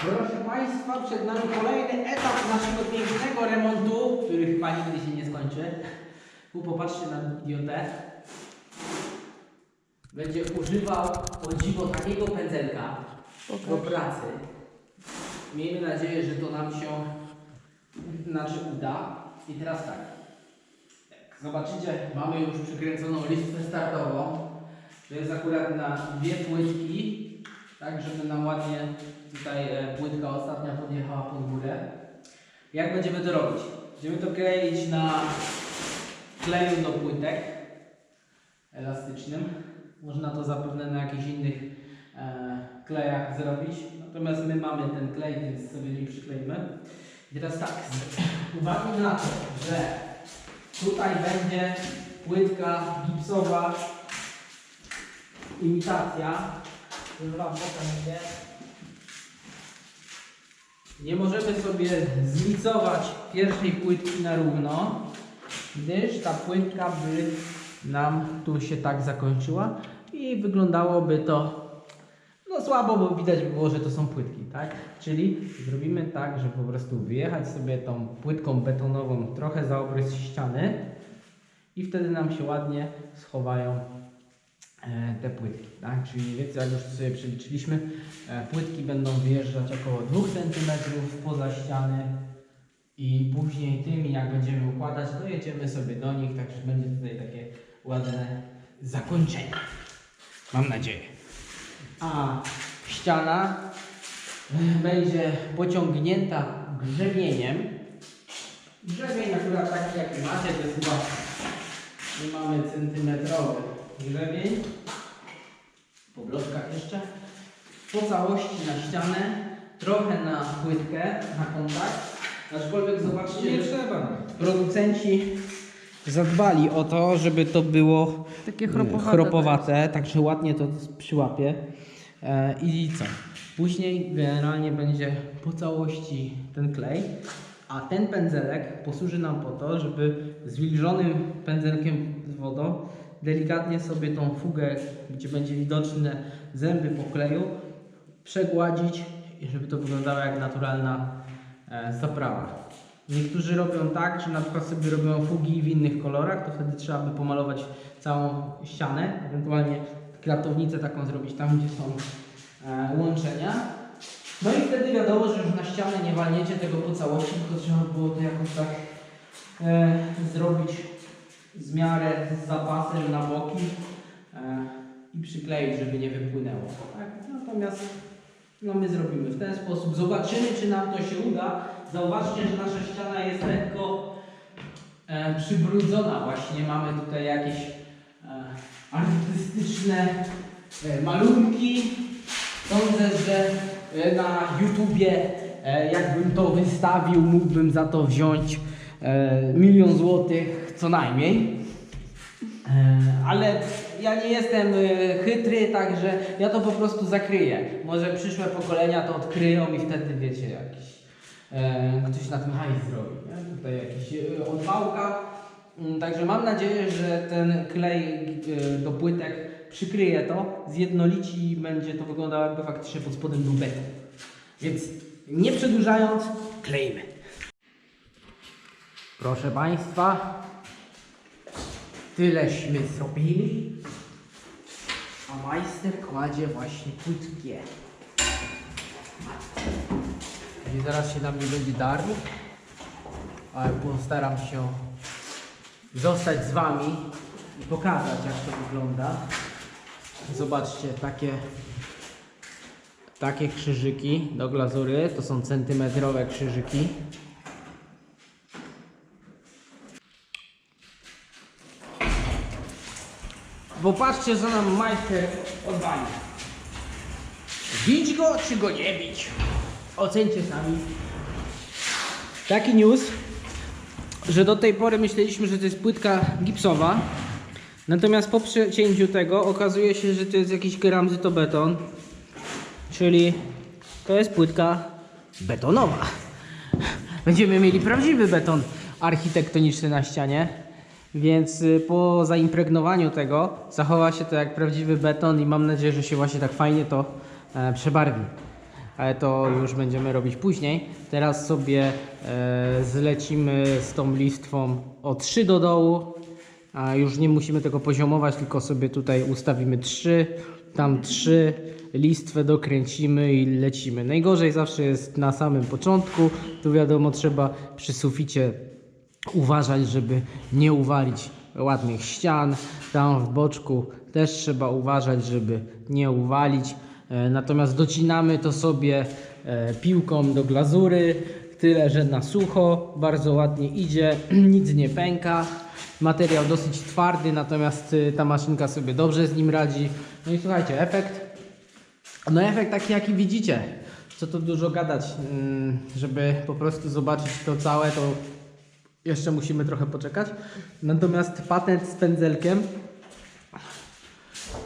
Proszę Państwa, przed nami kolejny etap naszego pięknego remontu, który chyba nigdy się nie skończy. Tu popatrzcie na idiotę. Będzie używał o dziwo takiego pędzelka do pracy. Miejmy nadzieję, że to nam się znaczy uda. I teraz tak. Jak zobaczycie, mamy już przykręconą listę startową. To jest akurat na dwie płytki, tak żeby nam ładnie tutaj e, płytka ostatnia podjechała pod górę. Jak będziemy to robić? Będziemy to kleić na kleju do płytek elastycznym. Można to zapewne na jakichś innych e, klejach zrobić. Natomiast my mamy ten klej, więc sobie nie przykleimy. I teraz tak, z uwagi na to, że tutaj będzie płytka gipsowa imitacja, Wam pokażę. Nie możemy sobie zlicować pierwszej płytki na równo, gdyż ta płytka by nam tu się tak zakończyła i wyglądałoby to no słabo, bo widać by było, że to są płytki, tak? Czyli zrobimy tak, że po prostu wyjechać sobie tą płytką betonową trochę za obrys ściany i wtedy nam się ładnie schowają te płytki, tak? Czyli mniej więcej jak już sobie przeliczyliśmy, e, płytki będą wyjeżdżać około 2 cm poza ściany i później tymi jak będziemy układać, dojedziemy sobie do nich, także będzie tutaj takie ładne zakończenie. Mam nadzieję. A ściana e, będzie pociągnięta grzebieniem. Grzebień akurat taki jaki macie, to jest chyba nie mamy centymetrowy grzebień. Po bloczkach jeszcze. Po całości na ścianę, trochę na płytkę, na kontakt. Aczkolwiek zobaczcie, Nie trzeba. producenci zadbali o to, żeby to było Takie chropowate. chropowate także ładnie to przyłapie. E, I co? Później generalnie będzie po całości ten klej, a ten pędzelek posłuży nam po to, żeby zwilżonym pędzelkiem z wodą delikatnie sobie tą fugę, gdzie będzie widoczne zęby po kleju, przegładzić żeby to wyglądało jak naturalna e, zaprawa. Niektórzy robią tak, że na przykład sobie robią fugi w innych kolorach, to wtedy trzeba by pomalować całą ścianę, ewentualnie kratownicę taką zrobić tam, gdzie są e, łączenia. No i wtedy wiadomo, że już na ścianę nie walniecie tego po całości, tylko trzeba było to jakoś tak e, zrobić z miarę z zapasem na boki e, i przykleić, żeby nie wypłynęło. Tak? Natomiast no my zrobimy w ten sposób. Zobaczymy, czy nam to się uda. Zauważcie, że nasza ściana jest lekko e, przybrudzona. Właśnie mamy tutaj jakieś e, artystyczne malunki. Sądzę, że na YouTubie, jakbym to wystawił, mógłbym za to wziąć milion złotych co najmniej. E, Ale ja nie jestem e, chytry, także ja to po prostu zakryję. Może przyszłe pokolenia to odkryją i wtedy wiecie, jakiś e, ktoś na tym hajs zrobi. Nie? Tutaj jakiś odwałka. Mm, Także mam nadzieję, że ten klej do płytek przykryje to, zjednolici i będzie to wyglądało jakby faktycznie pod spodem był beton. Więc nie przedłużając, klejmy. Proszę Państwa, Tyleśmy zrobili, a majster kładzie właśnie płytkie. I zaraz się na mnie będzie darł, ale postaram się zostać z Wami i pokazać jak to wygląda. Zobaczcie, takie, takie krzyżyki do glazury, to są centymetrowe krzyżyki. Bo patrzcie, co nam majster odwali. Bić go, czy go nie bić? Ocencie sami. Taki news, że do tej pory myśleliśmy, że to jest płytka gipsowa. Natomiast po przecięciu tego okazuje się, że to jest jakiś keramzytobeton. Czyli to jest płytka betonowa. Będziemy mieli prawdziwy beton architektoniczny na ścianie. Więc y, po zaimpregnowaniu tego zachowa się to jak prawdziwy beton i mam nadzieję, że się właśnie tak fajnie to e, przebarwi. ale to już będziemy robić później. Teraz sobie e, zlecimy z tą listwą o 3 do dołu, a już nie musimy tego poziomować, tylko sobie tutaj ustawimy 3, tam 3, listwę dokręcimy i lecimy. Najgorzej zawsze jest na samym początku, tu wiadomo trzeba przy suficie uważać, żeby nie uwalić ładnych ścian. Tam w boczku też trzeba uważać, żeby nie uwalić. E, Natomiast docinamy to sobie e, piłką do glazury. Tyle, że na sucho, bardzo ładnie idzie, nic nie pęka. Materiał dosyć twardy, natomiast y, ta maszynka sobie dobrze z nim radzi. No i słuchajcie, efekt no efekt taki jaki widzicie. Co tu dużo gadać, mm, żeby po prostu zobaczyć to całe, to jeszcze musimy trochę poczekać. Natomiast patent z pędzelkiem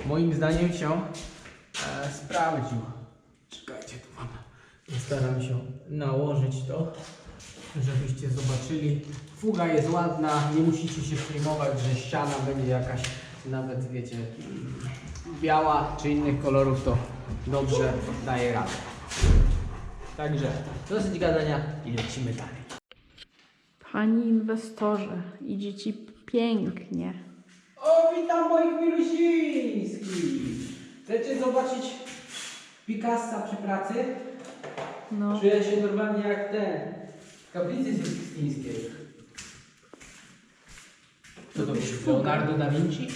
moim zdaniem się e, sprawdził. Czekajcie, tu mam. Staram się nałożyć to, żebyście zobaczyli. Fuga jest ładna, nie musicie się przejmować, że ściana będzie jakaś nawet wiecie biała czy innych kolorów, to dobrze daje radę. Także dosyć gadania i lecimy dalej. Panie inwestorze, idzie ci pięknie. O, witam moich milusińskich! Chcecie zobaczyć Picassa przy pracy? No, Czuję się normalnie jak ten w kaplicy Sykstyńskiej. Co to jest? Leonardo da Vinci?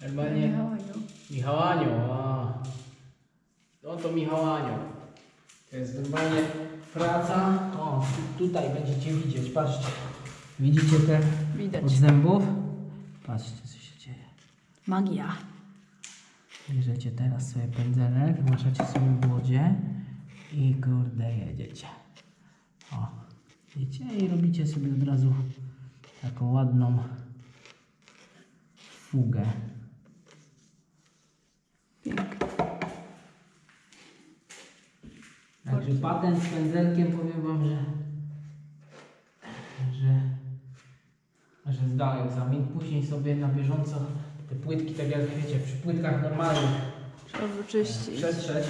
Normalnie Michałaniu. Michał Anioł, a. No to Michał Anioł. To jest normalnie praca. O, tu- tutaj będziecie widzieć, patrzcie. Widzicie te Widać. od zębów? Patrzcie co się dzieje. Magia. Bierzecie teraz sobie pędzelek, włączacie sobie w wodzie i kurde jedziecie. O, wiecie i robicie sobie od razu taką ładną fugę. Także patent z pędzelkiem powiem wam, że że że zda egzamin. Później sobie na bieżąco te płytki, tak jak wiecie, przy płytkach normalnych Trzeba wyczyścić. przetrzeć,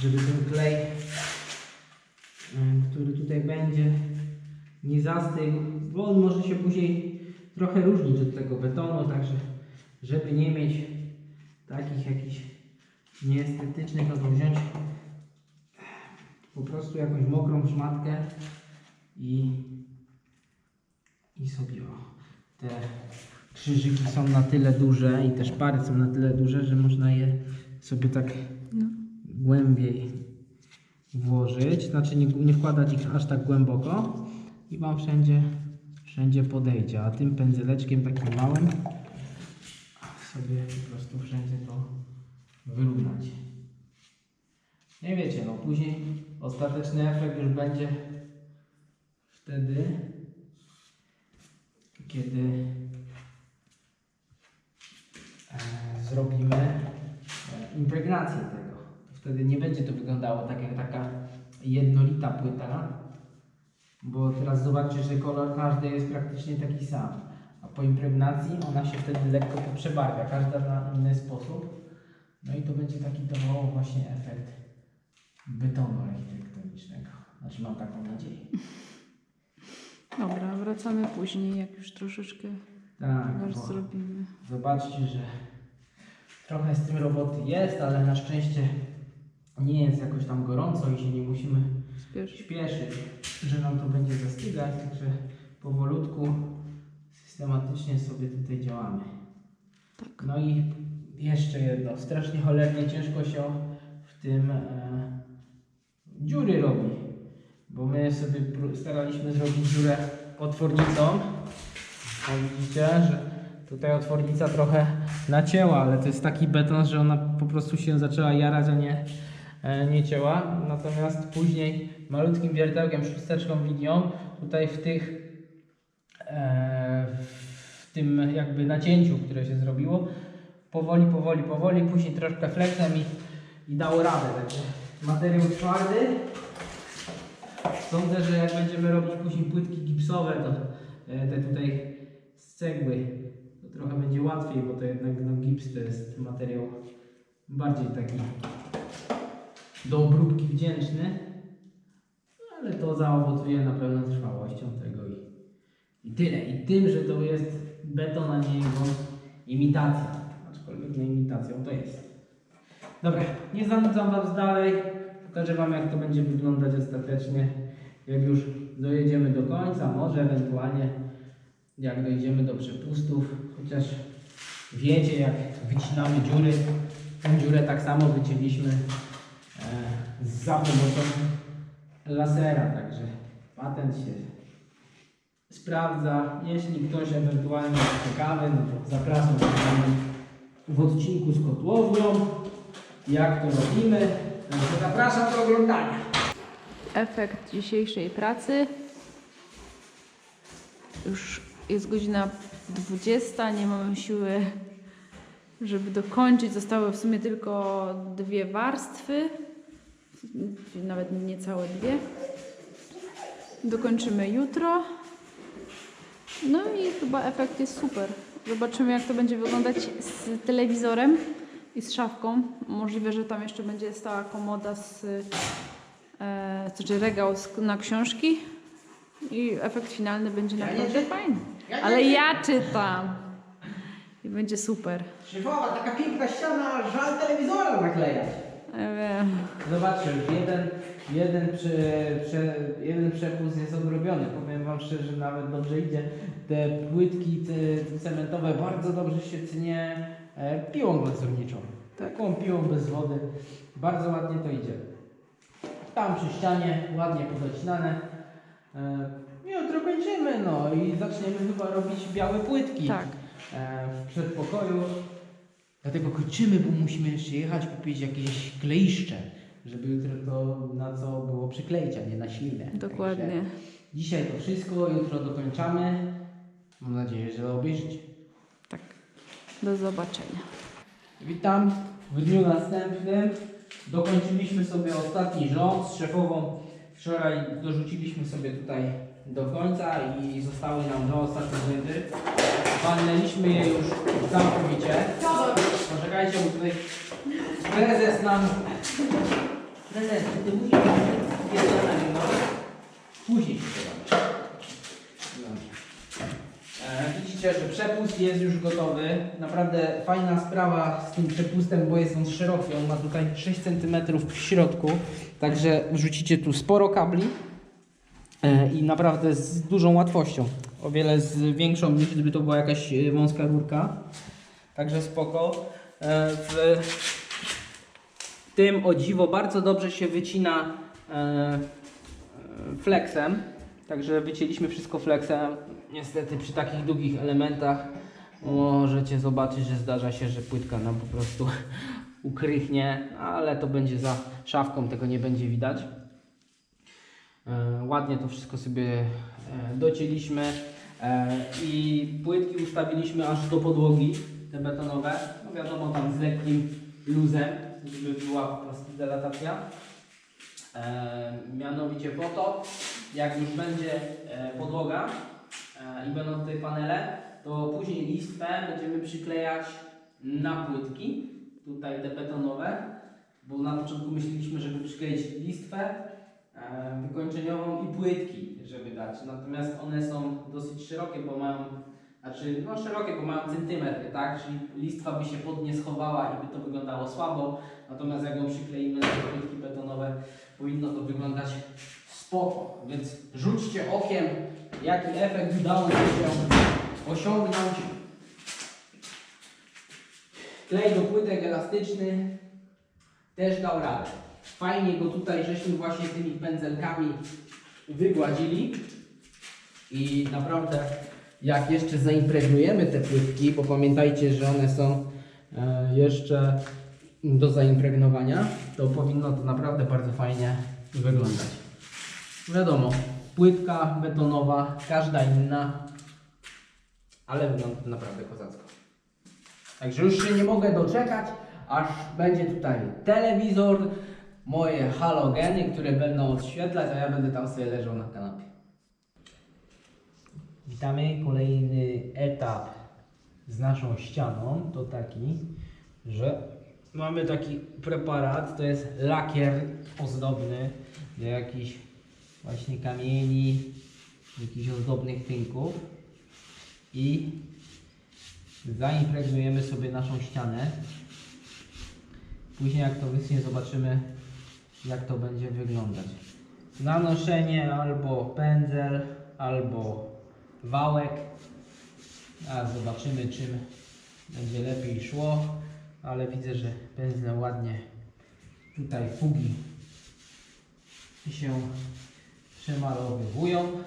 żeby ten klej, ym, który tutaj będzie, nie zastygł, bo on może się później trochę różnić od tego betonu, także żeby nie mieć takich jakichś nieestetycznych, no to wziąć po prostu jakąś mokrą szmatkę i, i sobie o, te krzyżyki są na tyle duże i te szpary są na tyle duże, że można je sobie tak No. głębiej włożyć, znaczy nie, nie wkładać ich aż tak głęboko i Wam wszędzie, wszędzie podejdzie, a tym pędzeleczkiem takim małym sobie po prostu wszędzie to wyrównać. Nie wiecie, no później ostateczny efekt już będzie wtedy, kiedy e, zrobimy e, impregnację tego. Wtedy nie będzie to wyglądało tak jak taka jednolita płyta, bo teraz zobaczcie, że kolor każdy jest praktycznie taki sam. A po impregnacji ona się wtedy lekko poprzebarwia, każda na inny sposób. No i to będzie taki dawało właśnie efekt betonu architektonicznego. Znaczy mam taką nadzieję. Dobra, wracamy później, jak już troszeczkę Tak, zrobimy. zobaczcie, że trochę z tym roboty jest, ale na szczęście nie jest jakoś tam gorąco i się nie musimy Spiesz. śpieszyć, że nam to będzie zastygać, także powolutku, systematycznie sobie tutaj działamy. Tak. No i jeszcze jedno, strasznie cholernie ciężko się w tym e, dziury robi, bo my sobie staraliśmy zrobić dziurę otwornicą. O, widzicie, że tutaj otwornica trochę nacięła, ale to jest taki beton, że ona po prostu się zaczęła jarać, a nie, e, nie cięła. Natomiast później malutkim wiertełkiem, szósteczką linią, tutaj w tych e, w tym jakby nacięciu, które się zrobiło, powoli, powoli, powoli, później troszkę flexem i, i dało radę. Także materiał twardy. Sądzę, że jak będziemy robić później płytki gipsowe, to e, te tutaj z cegły, to trochę będzie łatwiej, bo to jednak no, gips to jest materiał bardziej taki do obróbki wdzięczny, ale to zaowocuje na pewno trwałością tego i, i tyle. I tym, że to jest beton, a nie jego imitacja. Aczkolwiek nie imitacją to jest. Dobra, nie zanudzam Was dalej. Pokażę Wam, jak to będzie wyglądać ostatecznie, jak już dojedziemy do końca, może ewentualnie jak dojdziemy do przepustów, chociaż wiecie, jak wycinamy dziury. Tą dziurę tak samo wycięliśmy e, za pomocą lasera, także patent się sprawdza. Jeśli ktoś ewentualnie jest ciekawy, no to zapraszam w odcinku z kotłownią, jak to robimy. Także zapraszam do oglądania. Efekt dzisiejszej pracy. Już jest godzina 20, nie mamy siły, żeby dokończyć. Zostały w sumie tylko dwie warstwy, nawet niecałe dwie. Dokończymy jutro. No i chyba efekt jest super. Zobaczymy, jak to będzie wyglądać z telewizorem i z szafką. Możliwe, że tam jeszcze będzie stała komoda z e, znaczy regał z, na książki i efekt finalny będzie Ja nie naprawdę czytam. fajny. Ja nie Ale ja czytam i będzie super. Szyfowa, taka piękna ściana, żal telewizora naklejać. Ja wiem. Zobaczcie, już jeden, jeden, przy, prze, jeden przepust jest odrobiony. Powiem Wam szczerze, nawet dobrze idzie. Te płytki te, cementowe bardzo dobrze się cynie e, piłą glazurniczą. Tak. Taką piłą bez wody. Bardzo ładnie to idzie. Tam przy ścianie, ładnie podocinane. E, jutro kończymy, no i zaczniemy chyba robić białe płytki Tak. e, w przedpokoju. Dlatego kończymy, bo musimy jeszcze jechać kupić jakieś kleiszcze, żeby jutro to na co było przykleić, a nie na ślinę. Dokładnie. Także dzisiaj to wszystko, jutro dokończamy. Mam nadzieję, że obejrzycie. Do zobaczenia. Witam w dniu następnym. Dokończyliśmy sobie ostatni rząd z szefową. Wczoraj dorzuciliśmy sobie tutaj do końca i zostały nam dwa ostatnie rzędy. Walnęliśmy je już całkowicie. Poczekajcie, bo tutaj prezes nam... Prezes, ty musisz jest na nim, no. Później się zobaczysz. Dobrze. E, Widzicie, że przepust jest już gotowy. Naprawdę fajna sprawa z tym przepustem, bo jest on szeroki. On ma tutaj 6 cm w środku. Także wrzucicie tu sporo kabli e, i naprawdę z dużą łatwością. O wiele z większą niż gdyby to była jakaś e, wąska rurka. Także spoko. E, W tym o dziwo bardzo dobrze się wycina flexem. Także wycięliśmy wszystko flexem. Niestety przy takich długich elementach możecie zobaczyć, że zdarza się, że płytka nam po prostu ukrychnie, ale to będzie za szafką, tego nie będzie widać. E, Ładnie to wszystko sobie e, docięliśmy e, i płytki ustawiliśmy aż do podłogi, te betonowe. No wiadomo, tam z lekkim luzem, żeby była po prostu delatacja. E, mianowicie po to, jak już będzie e, podłoga e, i będą tutaj panele, to później listwę będziemy przyklejać na płytki, tutaj te betonowe, bo na początku myśleliśmy, żeby przykleić listwę e, wykończeniową i płytki, żeby dać. Natomiast one są dosyć szerokie, bo mają, znaczy no szerokie, bo mają centymetry, tak? Czyli listwa by się pod nie schowała i by to wyglądało słabo. Natomiast jak ją przykleimy na płytki betonowe, powinno to wyglądać spoko. Więc rzućcie okiem, jaki efekt udało nam się osiągnąć. Klej do płytek elastyczny też dał radę. Fajnie go tutaj żeśmy właśnie tymi pędzelkami wygładzili. I naprawdę jak jeszcze zaimpregnujemy te płytki, bo pamiętajcie, że one są e, jeszcze do zaimpregnowania, to powinno to naprawdę bardzo fajnie wyglądać. Wiadomo, płytka betonowa, każda inna, ale wygląda naprawdę kozacko. Także już się nie mogę doczekać, aż będzie tutaj telewizor, moje halogeny, które będą odświetlać, a ja będę tam sobie leżał na kanapie. Witamy. Kolejny etap z naszą ścianą to taki, że mamy taki preparat, to jest lakier ozdobny do jakichś właśnie kamieni, jakichś ozdobnych tynków i zaimpregnujemy sobie naszą ścianę. Później jak to wyschnie zobaczymy jak to będzie wyglądać. Nanoszenie albo pędzel, albo wałek. A zobaczymy czym będzie lepiej szło, ale widzę, że pędzle ładnie tutaj fugi się przemalowywują.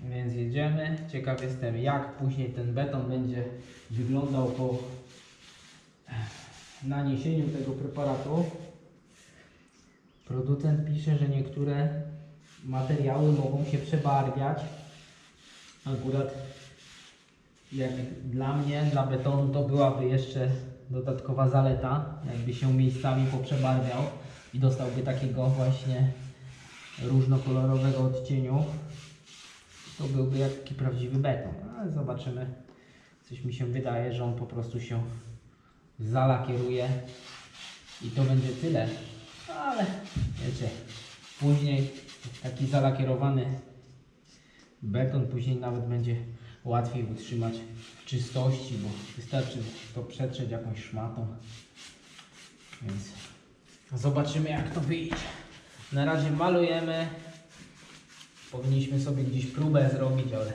Więc jedziemy. Ciekaw jestem jak później ten beton będzie wyglądał po naniesieniu tego preparatu. Producent pisze, że niektóre materiały mogą się przebarwiać. Akurat jak dla mnie, dla betonu to byłaby jeszcze dodatkowa zaleta, jakby się miejscami poprzebarwiał i dostałby takiego właśnie różnokolorowego odcieniu, to byłby jak taki prawdziwy beton. Ale zobaczymy. Coś mi się wydaje, że on po prostu się zalakieruje i to będzie tyle. Ale wiecie, później taki zalakierowany beton później nawet będzie łatwiej utrzymać w czystości, bo wystarczy to przetrzeć jakąś szmatą. Więc zobaczymy jak to wyjdzie. Na razie malujemy. Powinniśmy sobie gdzieś próbę zrobić, ale,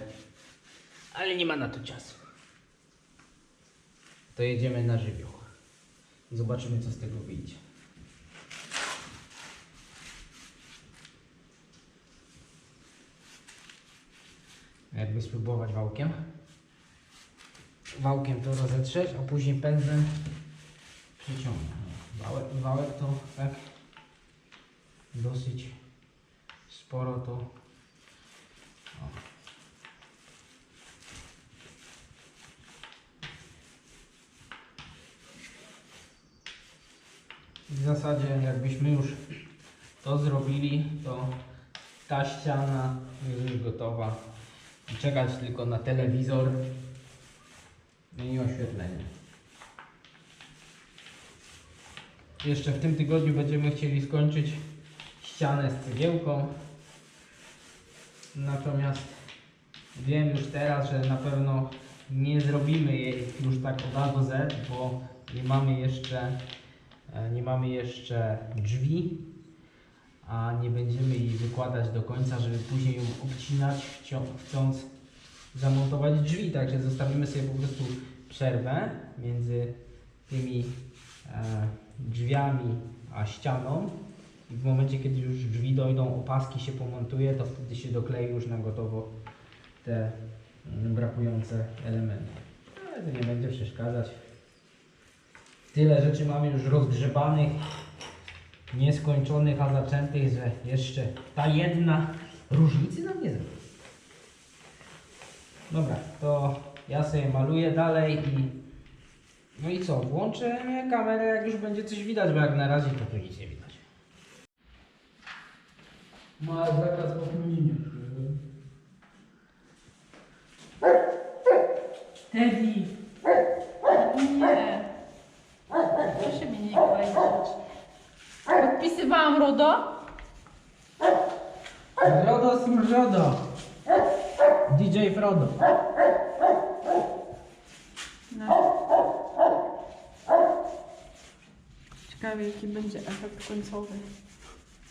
ale nie ma na to czasu. To jedziemy na żywioł. Zobaczymy co z tego wyjdzie. Jakby spróbować wałkiem. Wałkiem to rozetrzeć, a później pędzlem przeciągnę. Wałek, wałek to tak dosyć sporo to. O. W zasadzie jakbyśmy już to zrobili, to ta ściana jest już gotowa. I Czekać tylko na telewizor i oświetlenie. Jeszcze w tym tygodniu będziemy chcieli skończyć ścianę z cegiełką. Natomiast wiem już teraz, że na pewno nie zrobimy jej już tak od A do Z, bo nie mamy jeszcze, e, nie mamy jeszcze drzwi, a nie będziemy jej wykładać do końca, żeby później ją obcinać, chcąc zamontować drzwi. Także zostawimy sobie po prostu przerwę między tymi e, drzwiami a ścianą. I w momencie, kiedy już drzwi dojdą, opaski się pomontuje, to wtedy się doklei już na gotowo te mm, brakujące elementy. Ale to nie będzie przeszkadzać. Tyle rzeczy mamy już rozgrzebanych, nieskończonych, a zaczętych, że jeszcze ta jedna różnicy nam nie zrobi. Dobra, to ja sobie maluję dalej i no i co, włączę kamerę jak już będzie coś widać, bo jak na razie to tu nic nie widać. Ma zakaz popełnienia. Teddy! Nie. Proszę mnie nie klejać. Podpisywałam RODO? Rodo Smrzodo. DJ Frodo. No. Ciekawe jaki będzie efekt końcowy.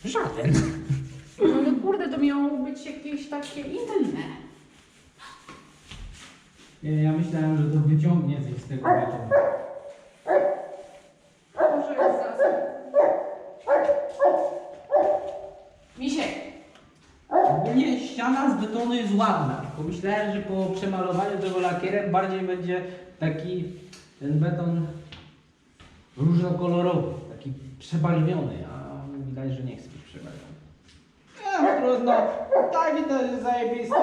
Żaden. No kurde, to miało być jakieś takie inne. Nie, ja myślałem, że to wyciągnie coś z tego wieczoru. Może jest zasób. Misiek! Ogólnie ściana z betonu jest ładna, tylko myślałem, że po przemalowaniu tego lakierem bardziej będzie taki ten beton różnokolorowy, taki przebarwiony, a widać, że nie chce być przebarwiony. Nie, trudno, tak widać, że zajebisty.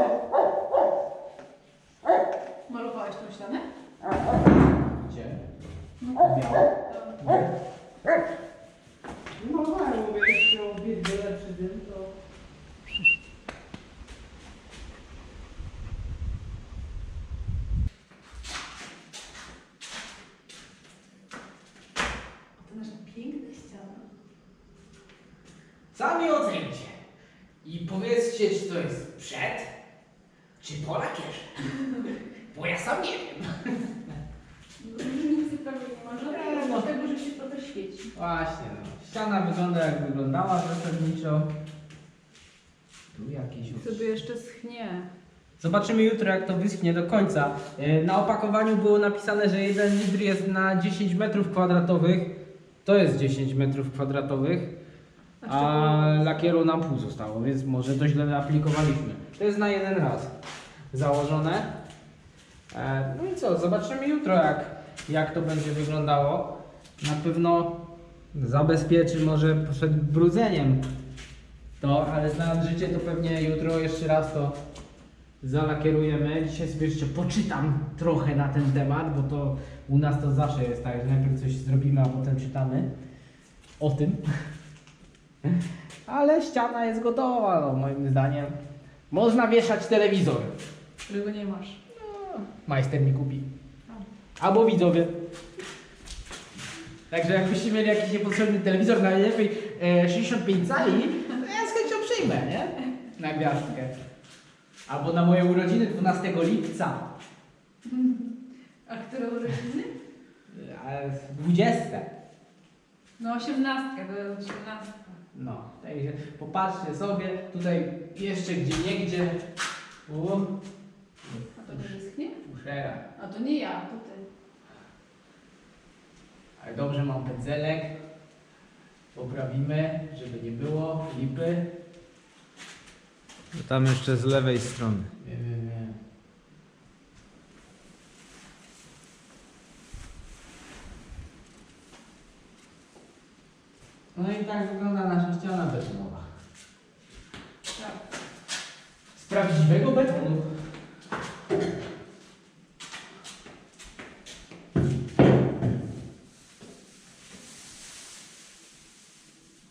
Malowałeś tą ścianę? Gdzie? Białe. No tak, mówię, jeśli chciał być lepszy dym, to... Sami ocencie. I powiedzcie, czy to jest przed, czy po lakierze. Bo ja sam nie wiem. Różnicy prawie nie ma żadnej, no. dlatego, że się trochę świeci. Właśnie, no. Ściana wygląda jak wyglądała zasadniczo. Tu jakiś... Sobie jeszcze schnie. Zobaczymy jutro, jak to wyschnie do końca. E, Na opakowaniu było napisane, że 1 litr jest na 10 metrów kwadratowych. To jest 10 metrów kwadratowych, a lakieru nam pół zostało, więc może to źle aplikowaliśmy. To jest na jeden raz założone. E, No i co, zobaczymy jutro, jak, jak to będzie wyglądało. Na pewno zabezpieczy może przed brudzeniem to, ale znając życie, to pewnie jutro jeszcze raz to zalakierujemy. Dzisiaj sobie jeszcze poczytam trochę na ten temat, bo to u nas to zawsze jest tak, że najpierw coś zrobimy, a potem czytamy o tym. Ale ściana jest gotowa, no, moim zdaniem. Można wieszać telewizor. Którego nie masz. Majster mi kupi. Albo widzowie. Także jakbyście mieli jakiś niepotrzebny telewizor, najlepiej e, 65 cali, to ja z chęcią przyjmę, nie? Na gwiazdkę. Albo na moje urodziny 12 lipca. A które urodziny? E, 20. No osiemnastkę, to jest osiemnastka. No, także popatrzcie sobie, tutaj jeszcze gdzie niegdzie. U, A to będzie schnie? fuszera. A to nie ja, to ty. Ale dobrze mam pędzelek. Poprawimy, żeby nie było lipy. Tam jeszcze z lewej strony. Nie, nie, nie. No i tak wygląda nasza ściana betonowa. Tak. Z prawdziwego betonu.